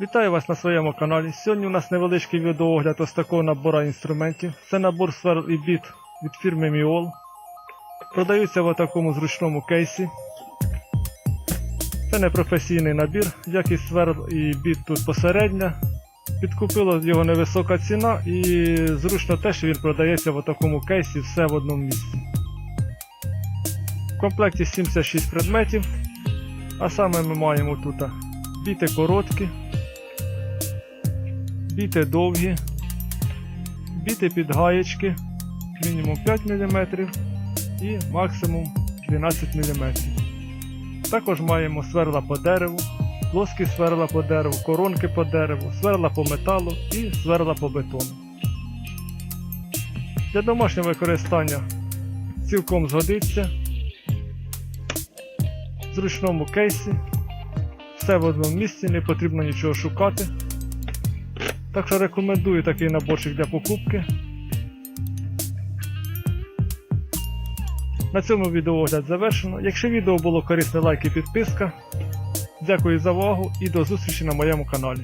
Вітаю вас на своєму каналі. Сьогодні у нас невеличкий відеоогляд ось такого набора інструментів. Це набор сверл і біт від фірми Міол. Продаються в такому зручному кейсі. Це не професійний набір, якість сверл і біт тут посередня. Підкупила його невисока ціна і зручно те, що він продається в такому кейсі все в одному місці. В комплекті 76 предметів, а саме ми маємо тут біти короткі, біти довгі, біти під гаєчки мінімум 5 мм і максимум 12 мм. Також маємо сверла по дереву, плоскі сверла по дереву, коронки по дереву, сверла по металу і сверла по бетону. Для домашнього використання цілком згодиться. В зручному кейсі. Все в одному місці, не потрібно нічого шукати. Так що рекомендую такий наборчик для покупки. На цьому відеоогляд завершено. Якщо відео було корисне, лайк і підписка. Дякую за увагу і до зустрічі на моєму каналі.